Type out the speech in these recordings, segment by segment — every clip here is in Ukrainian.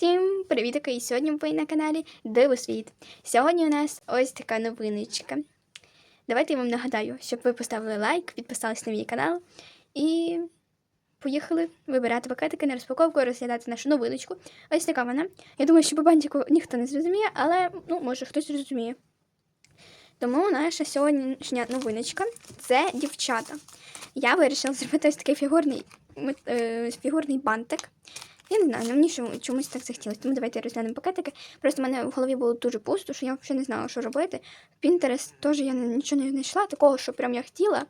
Всім привіт, і сьогодні ви на каналі Диво Світ. Сьогодні у нас ось така новиночка. Давайте я вам нагадаю, щоб ви поставили лайк, підписались на мій канал і поїхали вибирати пакетики на розпаковку, розглядати нашу новиночку. Ось така вона. Я думаю, що по бантику ніхто не зрозуміє, але ну, може хтось зрозуміє. Тому наша сьогоднішня новиночка це дівчата. Я вирішила зробити ось такий фігурний, е, фігурний бантик. Я не знаю, мені чому- чомусь так захотілося. Тому давайте розглянемо пакетики. Просто в мене в голові було дуже пусто, що я взагалі не знала, що робити. В Pinterest теж я нічого не знайшла, такого, що прям я хотіла.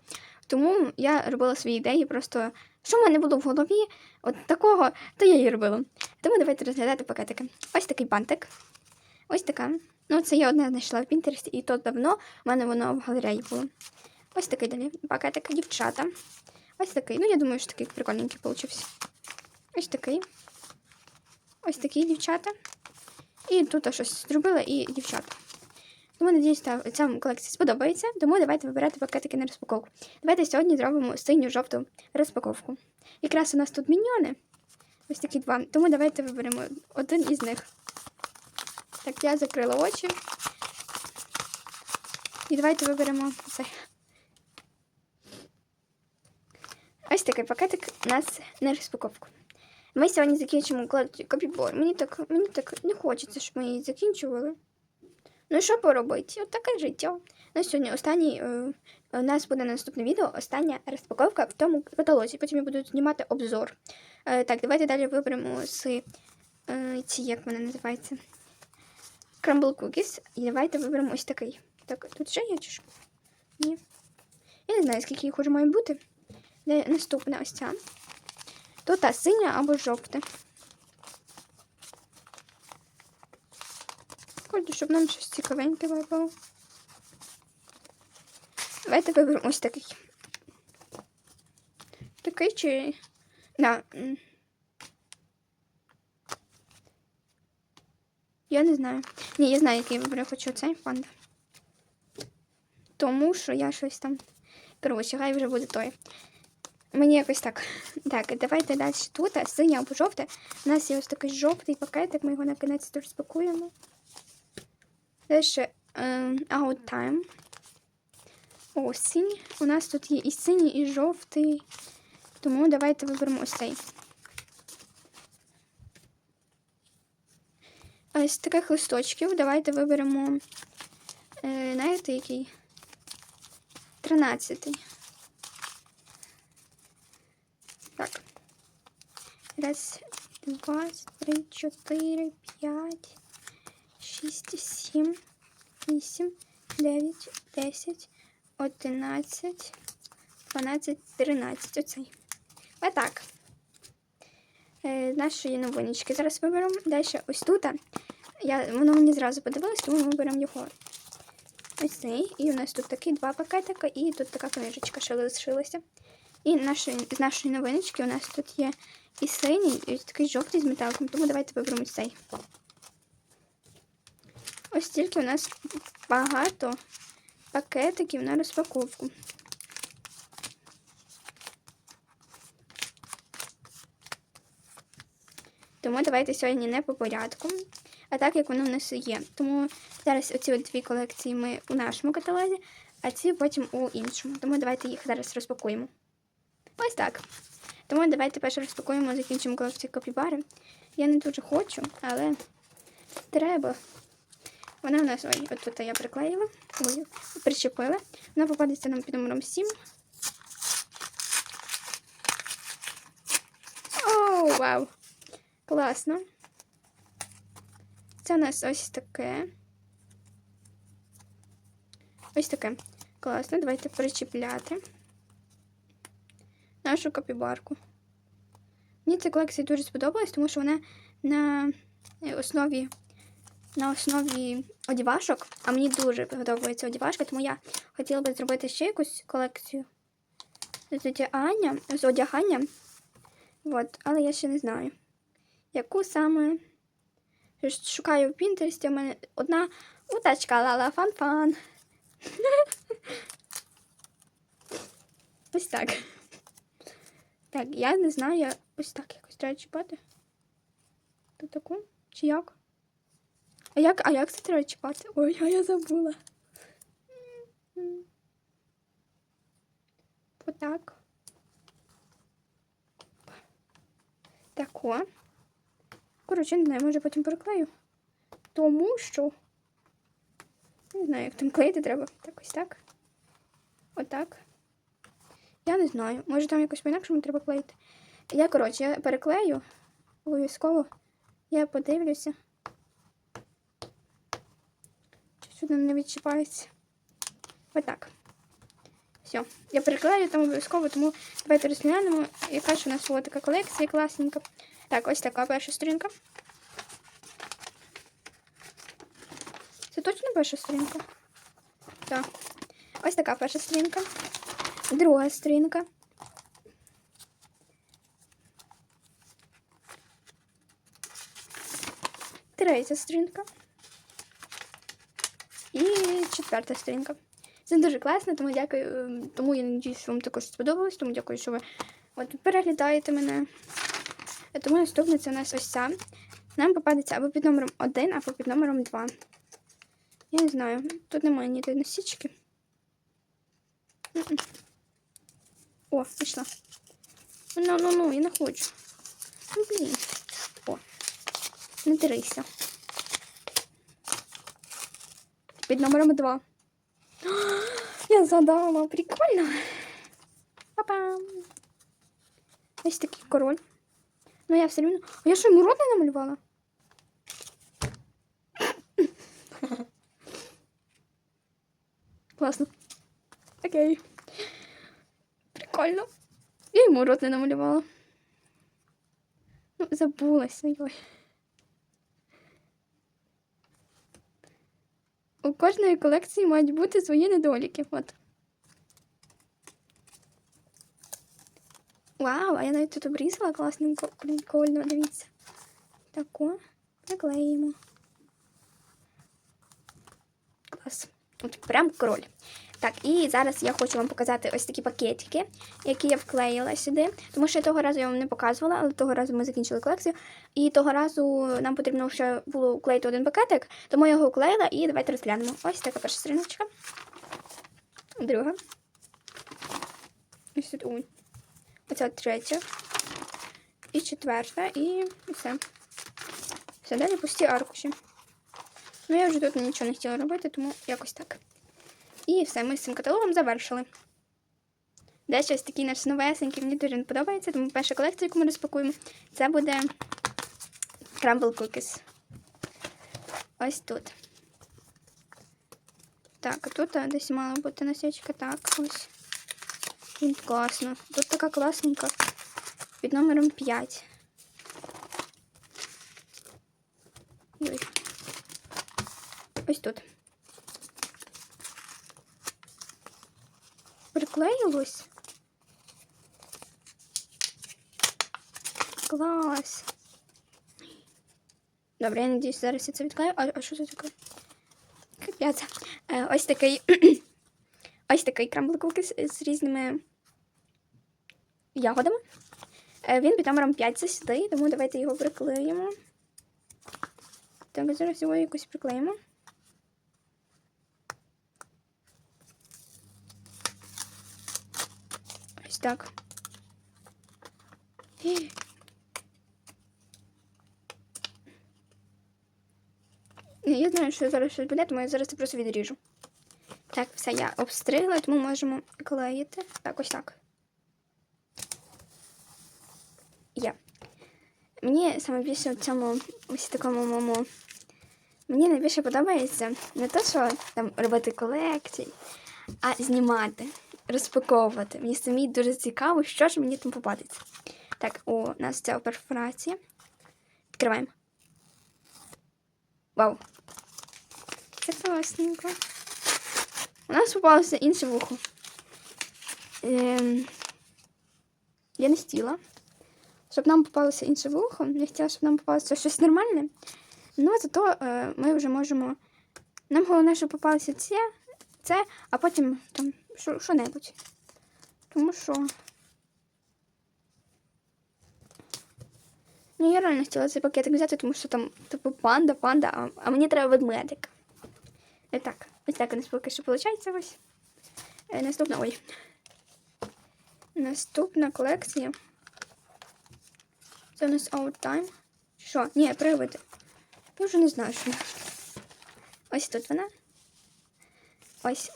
Тому я робила свої ідеї. Просто що в мене було в голові, от такого, то я і робила. Тому давайте розглядати пакетики. Ось такий бантик. Ось така. Ну, це я одне знайшла в Pinterest, і то давно в мене воно в галереї було. Ось такий далі пакетик, дівчата. Ось такий. Ну, я думаю, що такий прикольненький получився. Ось такий. Ось такі дівчата. І тут щось зробила і дівчата. Тому, надіюсь, та- ця вам колекція сподобається. Тому давайте вибирати пакетики на розпаковку. Давайте сьогодні зробимо синю-жовту розпаковку. Якраз у нас тут міньйони. Ось такі два. Тому давайте виберемо один із них. Так, я закрила очі. І давайте виберемо цей. Ось такий пакетик у нас на розпаковку. Ми сьогодні закінчимо копібор. Мені так, мені так не хочеться, щоб ми її закінчували. Ну що поробити? От таке життя. Ну, сьогодні останній е, у нас буде наступне відео, остання розпаковка в тому каталозі. Потім я буду знімати обзор. Е, так, давайте далі виберемо з е, ці, як вони називаються, Crumble Cookies. І давайте виберемо ось такий. Так, тут ще є чи що? Ні. Я не знаю, скільки їх уже має бути. Наступна ось ця. Тут та синя або жовте. Хочу, щоб нам щось цікавеньке випало. Давайте виберемо ось такий. Такий чи. Да. Я не знаю. Ні, я знаю, який я виберу. Хочу цей панда. Тому що я щось там. Коротше, хай вже буде той. Мені якось так. Так, давайте далі тут, синя або жовте. У нас є ось такий жовтий пакетик, ми його наконець розпакуємо. Далі ем, Out Time. Осінь. У нас тут є і синій, і жовтий. Тому давайте виберемо ось цей. З таких листочків давайте виберемо. Е, знаєте, який? Тринадцятий. Так. Раз, два, три, чотири, п'ять, шість, сім, вісім, дев'ять, десять, одинадцять, дванадцять, тринадцять. Оцей. Отак. Е, нашої новиночки. Зараз виберемо. Далі ось тут. Я, воно мені зразу подивилось, тому ми беремо його. Ось цей. І у нас тут такі два пакетика, і тут така книжечка, що лишилася. І наші, з нашої новиночки у нас тут є і синій, і ось такий жовтий з металиком, тому давайте виберемо цей. Ось тільки у нас багато пакетиків на розпаковку. Тому давайте сьогодні не по порядку, а так, як воно в нас є. Тому зараз оці дві колекції ми у нашому каталозі, а ці потім у іншому. Тому давайте їх зараз розпакуємо. Ось так. Тому давайте перше розпакуємо, закінчимо колекцію копібари. Я не дуже хочу, але треба. Вона у нас, ой, от тут я приклеїла, ой, прищепила. Вона попадеться нам під номером 7. О, вау! Класно. Це у нас ось таке. Ось таке. Класно. Давайте причіпляти нашу копібарку. Мені ця колекція дуже сподобалась, тому що вона на основі на основі одівашок, а мені дуже подобається одівашка, тому я хотіла би зробити ще якусь колекцію з одягання, з одяганням. От, але я ще не знаю. Яку саме шукаю в Пінтерсті, у мене одна утачка лала фан-фан. Ось так. Так, я не знаю. Ось так якось треба чіпати. Тут таку. Чи як? А як, а як це треба чіпати? Ой, а я забула. Отак. Тако. Коротше, не знаю, може потім переклею. Тому що. Не знаю, як там клеїти треба. Так ось так. Отак. Я не знаю. Може там якось по-інакшому треба клеїти. Я, коротше, я переклею. Обов'язково. Я подивлюся. Чи сюди не відчіпається. Отак. Все. Я переклею там обов'язково, тому давайте розглянемо, яка ж у нас була така колекція класненька. Так, ось така перша сторінка. Це точно перша сторінка? Так. Ось така перша сторінка. Друга сторінка. Третя сторінка. І четверта сторінка. Це дуже класно, тому дякую. ем, Тому я надіюсь, вам також сподобалось. Тому дякую, що ви от переглядаєте мене. Тому наступне це у нас ось ця. Нам попадеться або під номером 1, або під номером 2. Я не знаю. Тут немає ніде носічки. М-м. О, пішла. Ну, ну, ну, я не хочу. Ну, блін. О. Не дирися. Під номером 2. Я задала. Прикольно. Па-пам. Ось такий король. Ну я все рівно. А я що йому рот не намалювала? Класно. Окей. Прикольно. Я йому рот не намалювала. Ну, забулася. Ой. У кожної колекції мають бути свої недоліки. От. Вау, а я навіть тут обрізала класненько, прикольно, дивіться. Тако приклеїмо. Клас. От прям король. Так, і зараз я хочу вам показати ось такі пакетики, які я вклеїла сюди. Тому що того разу я вам не показувала, але того разу ми закінчили колекцію. І того разу нам потрібно ще було вклеїти один пакетик, тому я його вклеїла і давайте розглянемо. Ось така перша сторіночка. Друга. Ось тут. ой. Оця третя. І четверта, і все. Все, далі пусті аркуші. Ну, я вже тут нічого не хотіла робити, тому якось так. І все, ми з цим каталогом завершили. Де щось такий наш новесенький, мені дуже не подобається, тому перша колекція, яку ми розпакуємо, це буде Crumble Cookies. Ось тут. Так, а тут а, десь мала бути носочка. Так, ось. Він класно. Тут така класненька. Під номером 5. Ой. Ось тут. Приклеїлось. Клас. Добре, я надіюсь, зараз я це відклею. А, а що це таке? Капець. Е, ось такий. ось такий крамбл кукіс з різними ягодами. Е, Він під номером 5 це сюди, тому давайте його приклеїмо. Так, зараз його якось приклеїмо. Так. Я знаю, що зараз щось буде, тому я зараз це просто відріжу. Так, все, я обстригла, тому можемо клеїти. Так, ось так. Є. Мені саме більше в цьому ось такому моєму. Мені найбільше подобається не те, що там робити колекції, а знімати, розпаковувати. Мені самі дуже цікаво, що ж мені там попадеться. Так, у нас ця перфорація. Відкриваємо. Вау. Це класненько. У нас попалося інше вухо. Ем... Я не хотіла, щоб нам попалося інше вухо. Я хотіла, щоб нам попалося щось нормальне. Ну, зато е, ми вже можемо. Нам головне, щоб попалося це, це а потім там що- що-небудь. Тому що. Ні, я реально хотіла цей пакетик взяти, тому що там типу панда, панда, а, а мені треба ведмедик. І так, ось так у нас поки що виходить ось. Е, наступна, ой. Наступна колекція. Це у нас Out Time. Що? Ні, привиди. Я вже не знаю, що. Ось тут вона. Ось.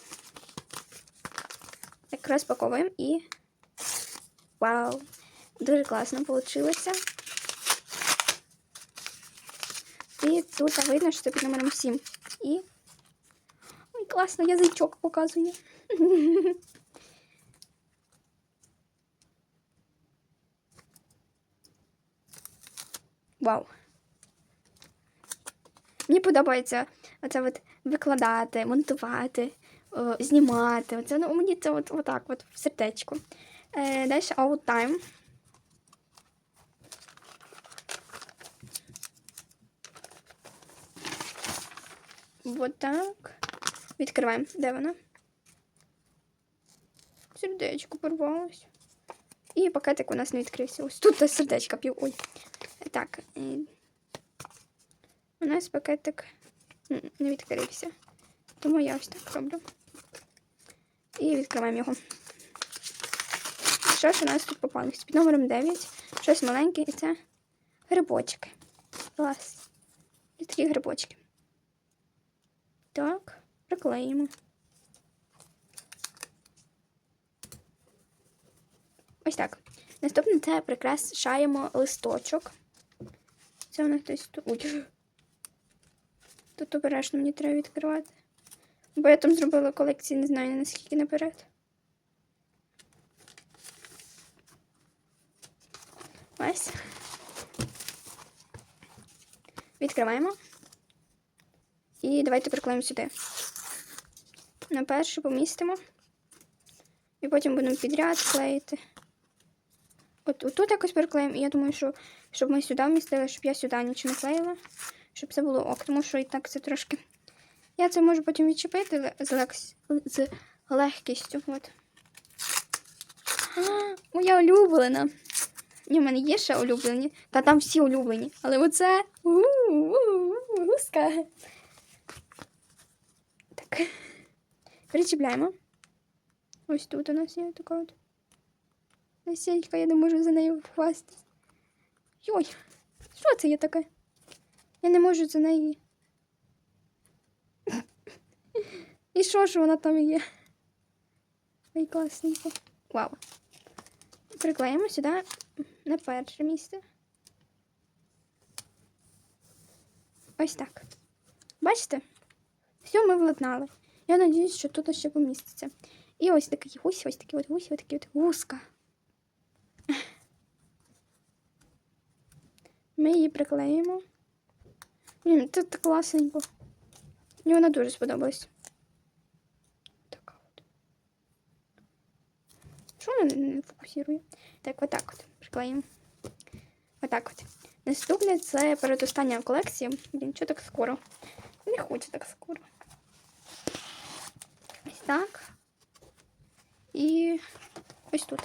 Так розпаковуємо і. Вау! Дуже класно вийшло. І тут видно, що це під номером 7. І. Ой, класно, язичок показує. Вау. Мені подобається оце от викладати, монтувати, знімати. Оце, ну, мені це от, отак, от в сердечку. Е, далі Out Time. Вот так. Відкриваємо. Де вона? Сердечко порвалось. І пакетик у нас не відкрився. Ось тут сердечко пів. Ой. Так. е, У нас пакетик не відкрився. Тому я ось так роблю. І відкриваємо його. Що ж у нас тут попалось? Під номером 9. Щось маленьке, і це грибочки. Клас. І такі грибочки. Так, приклеїмо. Ось так. Наступне це прикрашаємо листочок. Це у нас десь тут. Тут обережно мені треба відкривати. Бо я там зробила колекції, не знаю наскільки наперед. Ось. Відкриваємо. І давайте приклеїмо сюди. На першу помістимо. І потім будемо підряд клеїти. От тут якось приклеїмо. І я думаю, що щоб ми сюди вмістили, щоб я сюди нічого не клеїла. Щоб це було ок, тому що і так це трошки. Я це можу потім відчепити з, лекс... з легкістю. От. Моя улюблена. Ні, в мене є ще улюблені. Та там всі улюблені. Але оце. Гуска. Так. Причіпляємо. Ось тут у нас є така от. Насінька, я не можу за нею впасти. Йой, що це є таке? Я не можу за неї. І що ж вона там є? Ой, класненько. Вау. Приклеїмо сюди на перше місце. Ось так. Бачите? Все ми владнали. Я надіюсь, що тут ще поміститься. І ось такий гусь, ось такий от гусь, ось такий от гуска. Ми її приклеїмо. Блін, це так класненько. Мені вона дуже сподобалась. Така от. Що вона не фокусує? Так, отак от. Приклеїмо. Отак от. Наступне це передостання колекції. Блін, що так скоро? Не хочу так скоро. Ось так. І ось тут.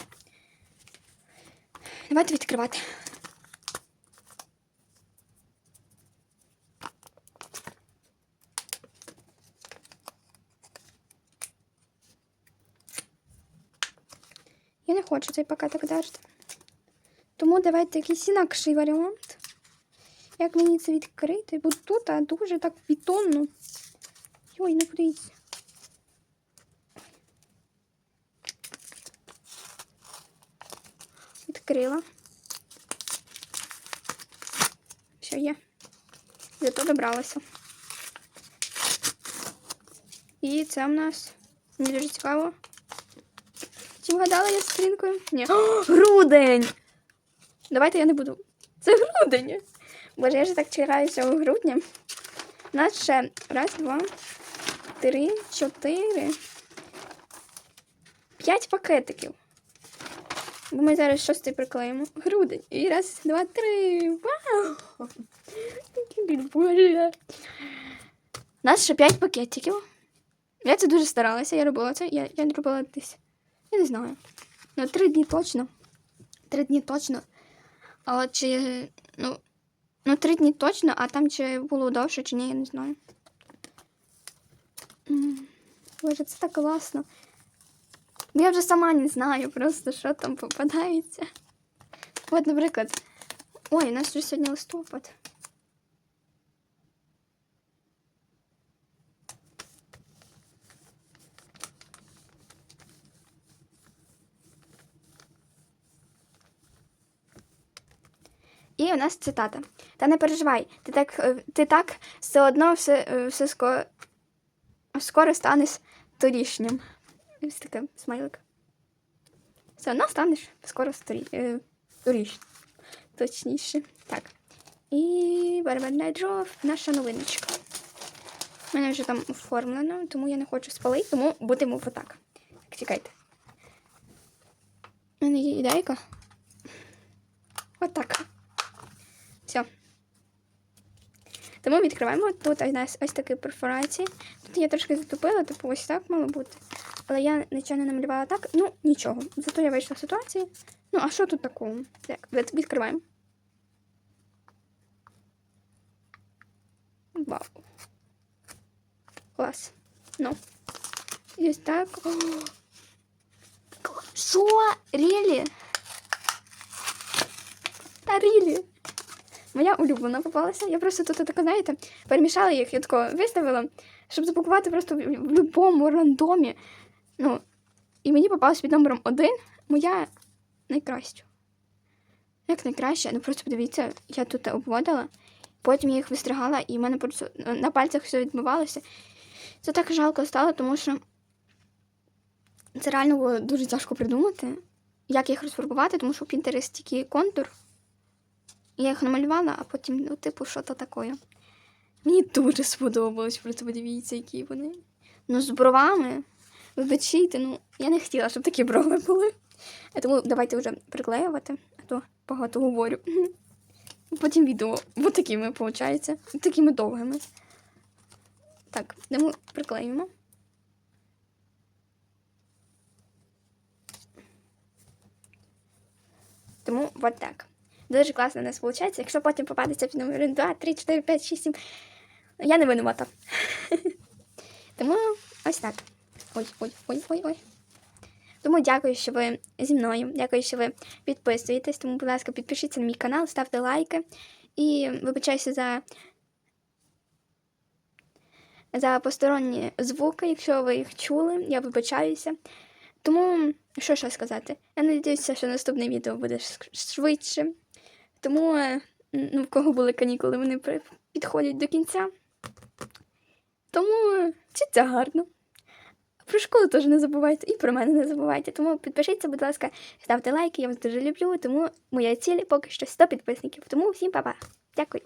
Давайте відкривати. Хочу цей пакетик держати. Тому давайте якийсь інакший варіант. Як мені це відкрити? Бо тут а, дуже так бетонно. Йой, не подивіться. Відкрила. Все є. Зато добралася. І це в нас мені дуже цікаво. Чи вгадала я сторінкою? Ні. О, грудень! Давайте я не буду. Це грудень. Боже, я ж так чекаю цього грудня. У нас ще раз, два, три, чотири. П'ять пакетиків. Бо ми зараз шостий приклеїмо. Грудень. І раз, два, три. Вау! Боже. У нас ще п'ять пакетиків. Я це дуже старалася, я робила це. Я, я робила десь. Я не знаю. Ну, три дні точно. Три дні точно. А чи Ну, ну, три дні точно, а там чи було довше, чи ні, я не знаю. Боже, це так класно. Я вже сама не знаю просто, що там попадається. От, наприклад. Ой, у нас вже сьогодні листопад. І у нас цитата. Та не переживай, ти так, е, ти так все одно все, е, все скоро, скоро станеш торішнім. Ось таке смайлик. Все одно станеш скоро сторі, е, торішнім. Точніше. Так. І барабанна дров, наша новиночка. У мене вже там оформлено, тому я не хочу спалити, тому будемо отак. Так, чекайте. У мене є ідейка. Отак. Все. Тому відкриваємо. Тут у ось такі перфорації. Тут я трошки затупила, типу ось так мало бути. Але я нічого не намалювала так. Ну, нічого. Зато я вийшла з ситуації. Ну, а що тут такого? Так, від- відкриваємо. Вау. Клас. Ну. І ось так. Що? Рілі? Та рілі. Моя улюблена попалася. Я просто тут тако, знаєте, перемішала їх, я тако виставила, щоб запакувати просто в, будь-якому рандомі. Ну, і мені попалась під номером один моя найкраща. Як найкраща, ну просто подивіться, я тут обводила, потім я їх вистригала, і в мене просто на пальцях все відмивалося. Це так жалко стало, тому що це реально було дуже тяжко придумати, як їх розфарбувати, тому що в Pinterest тільки контур. Я їх намалювала, а потім, ну, типу, що то таке. Мені дуже сподобалось, просто подивіться, які вони. Ну, з бровами. Вибачайте, ну, я не хотіла, щоб такі брови були. А Тому давайте вже приклеювати, а то багато говорю. Потім відео от такими, виходить. Такими довгими. Так, ми приклеїмо. Тому от так. Дуже класно у нас виходить. Якщо потім попадеться під номер 1, 2, 3, 4, 5, 6, 7, я не винувата. Тому ось так. Ой, ой, ой, ой, ой. Тому дякую, що ви зі мною. Дякую, що ви підписуєтесь. Тому, будь ласка, підпишіться на мій канал, ставте лайки. І вибачаюся за, за посторонні звуки, якщо ви їх чули, я вибачаюся. Тому, що ще сказати? Я надіюся, що наступне відео буде швидше. Тому, е, ну, в кого були канікули, вони підходять до кінця. Тому е, вчиться гарно. Про школу теж не забувайте і про мене не забувайте. Тому підпишіться, будь ласка, ставте лайки, я вас дуже люблю. Тому моя ціль поки що 100 підписників. Тому всім па-па. Дякую.